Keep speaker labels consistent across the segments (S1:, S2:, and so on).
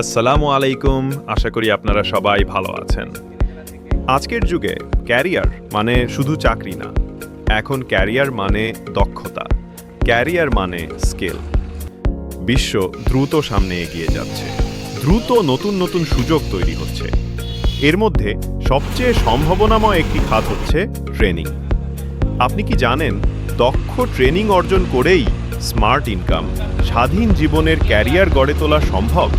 S1: আসসালামু আলাইকুম, আশা করি আপনারা সবাই ভালো আছেন। আজকের যুগে ক্যারিয়ার মানে শুধু চাকরি না, এখন ক্যারিয়ার মানে দক্ষতা, ক্যারিয়ার মানে স্কিল। বিশ্ব দ্রুত সামনে এগিয়ে যাচ্ছে, দ্রুত নতুন নতুন সুযোগ তৈরি হচ্ছে। এর মধ্যে সবচেয়ে সম্ভাবনাময় একটি খাত হচ্ছে ট্রেনিং। আপনি কি জানেন, দক্ষ ট্রেনিং অর্জন করেই স্মার্ট ইনকাম, স্বাধীন জীবনের ক্যারিয়ার গড়ে তোলা সম্ভব?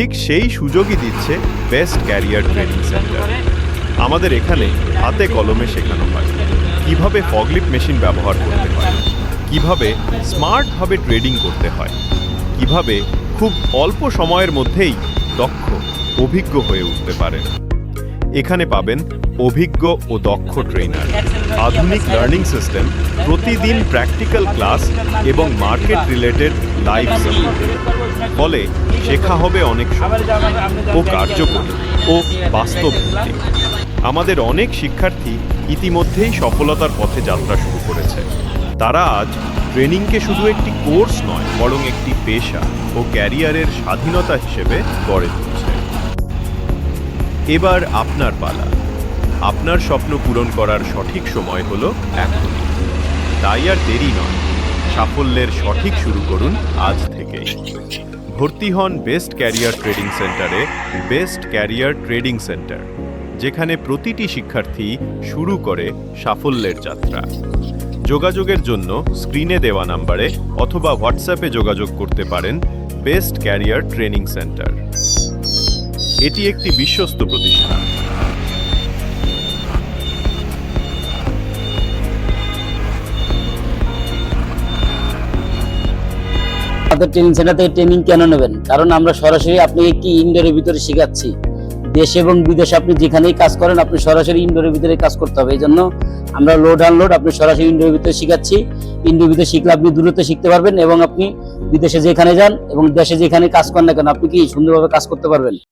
S1: ঠিক সেই সুযোগই দিচ্ছে বেস্ট ক্যারিয়ার ট্রেনিং সেন্টার আমাদের এখানে হাতে কলমে শেখানো হয়। কীভাবে ফগলিপ মেশিন ব্যবহার করতে হয়। কীভাবে স্মার্টভাবে ট্রেডিং করতে হয়। কীভাবে খুব অল্প সময়ের মধ্যেই দক্ষ, অভিজ্ঞ হয়ে উঠতে পারেন। এখানে পাবেন অভিজ্ঞ ও দক্ষ ট্রেনার আধুনিক লার্নিং সিস্টেম প্রতিদিন প্র্যাকটিক্যাল ক্লাস এবং মার্কেট রিলেটেড লাইভ ফলে শেখা হবে অনেক ও কার্যকরী ও বাস্তব আমাদের অনেক শিক্ষার্থী ইতিমধ্যেই সফলতার পথে যাত্রা শুরু করেছে। তারা আজ ট্রেনিংকে শুধু একটি কোর্স নয়, বরং একটি পেশা ও ক্যারিয়ারের স্বাধীনতা হিসেবে গড়ে তুলছে। এবার আপনার পালা। আপনার স্বপ্ন পূরণ করার সঠিক সময় হল এখনই তাই আর দেরি নয়। সাফল্যের সঠিক শুরু করুন আজ থেকে ভর্তি হন বেস্ট ক্যারিয়ার ট্রেডিং সেন্টারে বেস্ট ক্যারিয়ার ট্রেডিং সেন্টার, যেখানে প্রতিটি শিক্ষার্থী শুরু করে সাফল্যের যাত্রা। যোগাযোগের জন্য স্ক্রিনে দেওয়া নাম্বারে অথবা হোয়াটসঅ্যাপে যোগাযোগ করতে পারেন বেস্ট ক্যারিয়ার ট্রেনিং সেন্টার। এটি একটি বিশ্বস্ত প্রতিষ্ঠান।
S2: আমাদের ট্রেনিং সেন্টার থেকে ট্রেনিং কেন নেবেন? কারণ আমরা সরাসরি আপনাকে কি ইনডোরের ভিতরে শেখাচ্ছি। দেশ এবং বিদেশে আপনি যেখানেই কাজ করেন, আপনি সরাসরি ইনডোরের ভিতরে কাজ করতে হবে। এই জন্য আমরা লোড আনলোড আপনি সরাসরি ইনডোরের ভিতরে শেখাচ্ছি। ইনডোর ভিতরে শিখলে আপনি দূরত্ব শিখতে পারবেন এবং আপনি বিদেশে যেখানে যান এবং দেশে যেখানে কাজ করেন না কেন, আপনি কি সুন্দরভাবে কাজ করতে পারবেন?